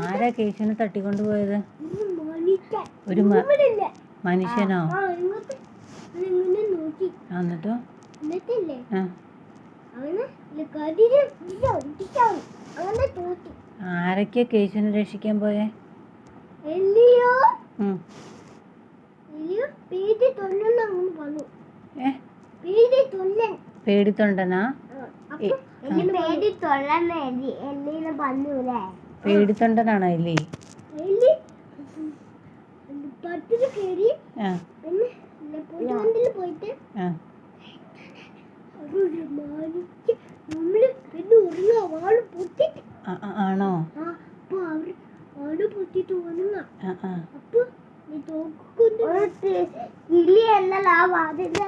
ആരാ കേശുവിനെ തട്ടിക്കൊണ്ട് പോയത്? ഒരു. മനുഷ്യനോ? എന്നിട്ടോ? ആരൊക്കെയാ കേശുവിനെ രക്ഷിക്കാൻ പോയേ? പേടിത്തൊണ്ടനാ അപ്പൊ പേടി തൊല്ലൻ എല്ലി എല്ലിനെ പറഞ്ഞൂലേ പേടിത്തൊണ്ടനാണോ എലി? ആണോ? പൊട്ടിട്ട് ഉറങ്ങാ ആ വാതിന്റെ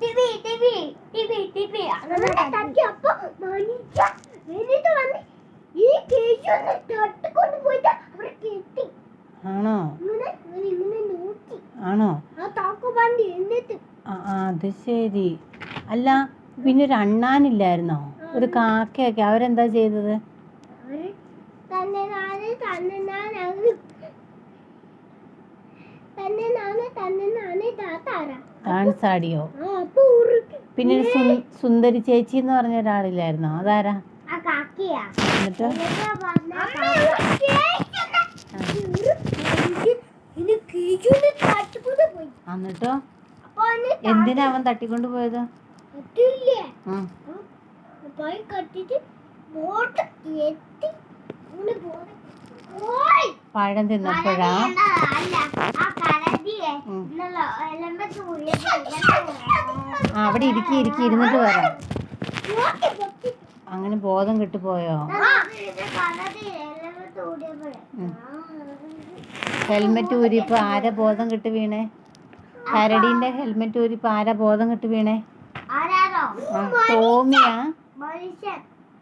ടിവി ടിവി ടിവി ടിവി അങ്ങനെ തട്ടി അപ്പൊ മണിക്ക എന്നിട്ട് വന്ന് ഈ കേശുവിനെ തട്ടിക്കൊണ്ട് പോയിട്ട് അവരെ കെട്ടി ആണോ? അത് ശരി. അല്ല പിന്നെ ഒരു അണ്ണാനില്ലായിരുന്നോ? ഒരു കാക്കയൊക്കെ. അവരെന്താ ചെയ്തത്? ഡാൻസ് ആടിയോ പിന്നെ സുന്ദരി ചേച്ചി എന്ന് പറഞ്ഞ ഒരാളില്ലായിരുന്നോ? അതാരാ? എന്നിട്ട്? എന്നിട്ടോ എന്തിനാ അവൻ തട്ടിക്കൊണ്ട് പോയത്. പഴം തിന്നപ്പോഴാ? അവിടെ ഇരിക്കി ഇരിക്കി ഇരുന്നിട്ട് വരാം അങ്ങനെ ബോധം കിട്ടുപോയോ. ഹെൽമെറ്റ് ഊരിപ്പോ ആരെ ബോധം കിട്ട് വീണേ? കരടീന്റെ ഹെൽമെറ്റ് ഊരിപ്പോ ആരെ ബോധം കിട്ട് വീണേ? ടോമിയാ?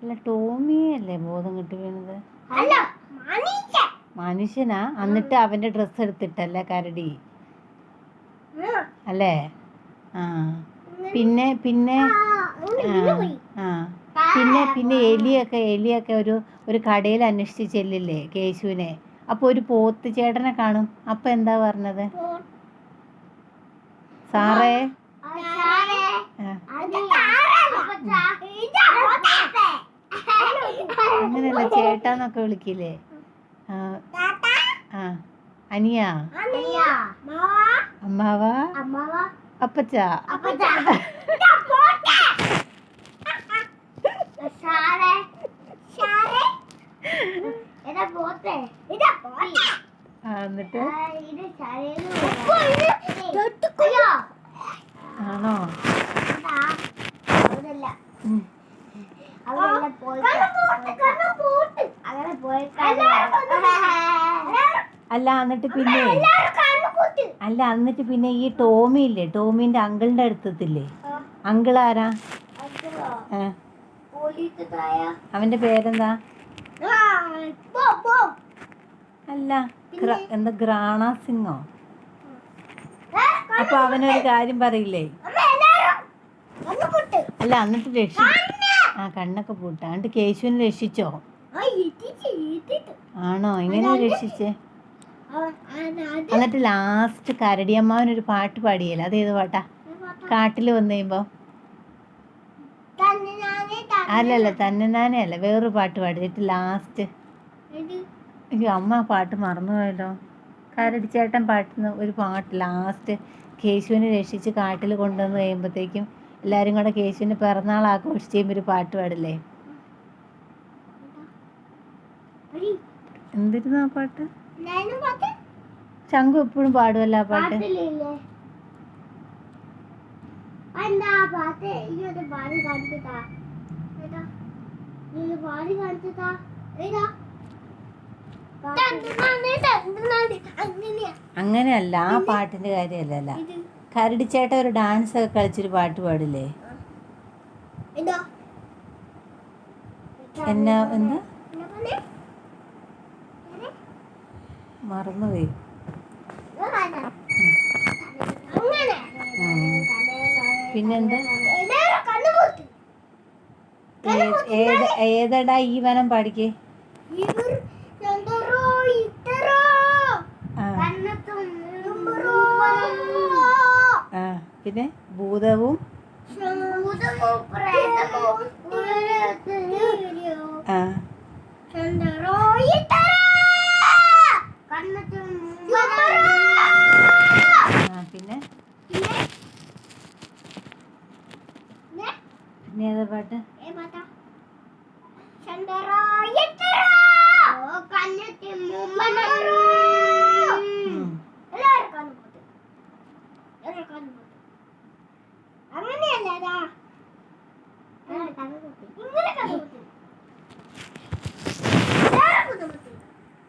അല്ല ടോമിയല്ലേ ബോധം കിട്ട് വീണത്? മനുഷ്യനാ? എന്നിട്ട് അവന്റെ ഡ്രസ്സ് എടുത്തിട്ടല്ലേ കരടി? അല്ലേ? ആ. പിന്നെ പിന്നെ? ആ, ആ. പിന്നെ പിന്നെ എലിയൊക്കെ എലിയൊക്കെ ഒരു ഒരു കടയിൽ അന്വേഷിച്ച് ചെല്ലില്ലേ കേശുവിനെ? അപ്പൊ ഒരു പോത്ത് ചേട്ടനെ കാണും. അപ്പൊ എന്താ പറഞ്ഞത്? സാറേ? അങ്ങനെയല്ല ചേട്ടാന്നൊക്കെ വിളിക്കില്ലേ? ആ, അനിയ? അമ്മാവ? അപ്പച്ച. എന്നിട്ട്? ആണോ? ഉം. അങ്ങനെ പോയി അല്ല എന്നിട്ട് പിന്നെ? അല്ല എന്നിട്ട് പിന്നെ ഈ ടോമി ഇല്ലേ? ടോമിന്റെ അങ്കിളിന്റെ അടുത്തത്തില്ലേ? അങ്കിൾ ആരാ അവന്റെ പേരെന്താ? അല്ല എന്താ ഗ്രാണ സിംഗോ അപ്പൊ അവനൊരു കാര്യം പറയില്ലേ? അല്ല എന്നിട്ട് രക്ഷി ആ കണ്ണൊക്കെ പൂട്ട. എന്നിട്ട് കേശുവിനെ രക്ഷിച്ചോ? ആണോ? എങ്ങനെ രക്ഷിച്ചേ? എന്നിട്ട് ലാസ്റ്റ് കരടിയമ്മാവനൊരു പാട്ട് പാടിയല്ലേ? അതേത് പാട്ടാ? കാട്ടിൽ വന്നു കഴിയുമ്പോ. അല്ലല്ല തന്നെ നാനേ അല്ല. വേറൊരു പാട്ട് പാടിയിട്ട് ലാസ്റ്റ്. അയ്യോ അമ്മ പാട്ട് മറന്നുപോയല്ലോ. കാരടി ചേട്ടൻ പാട്ടുന്ന ഒരു പാട്ട് ലാസ്റ്റ്. കേശുവിനെ രക്ഷിച്ച് കാട്ടിൽ കൊണ്ടുവന്ന് കഴിയുമ്പോഴത്തേക്കും എല്ലാരും കൂടെ കേശുവിന് പിറന്നാൾ ആഘോഷിച്ച് കഴിയുമ്പോൾ ഒരു പാട്ട് പാടില്ലേ? എന്തിരുന്നു ആ പാട്ട്? ശംഖു എപ്പോഴും പാടുമല്ലോ ആ പാട്ട്. എന്താ പാട്ട്? ഈ ഒരു പാട് കാണിച്ചതാ പാടി കാണിച്ചതാ. ഏതാ? അങ്ങനെയല്ല ആ പാട്ടിന്റെ കാര്യല്ല കരടിച്ചേട്ട കരടി ചേട്ടൻ ഒരു ഡാൻസ് ഒക്കെ കളിച്ചൊരു പാട്ട് പാടില്ലേ? എന്നാ എന്താ? മറന്നുപോയി പിന്നെന്താ? ഏത് ഏതടാ ഈ വനം പാടിക്കേ? ആ. പിന്നെ ഭൂതവും? ആ. പിന്നെ? പിന്നെ? ഏതാ പാട്ട്? അങ്ങനെയല്ലടാ ഇങ്ങനെ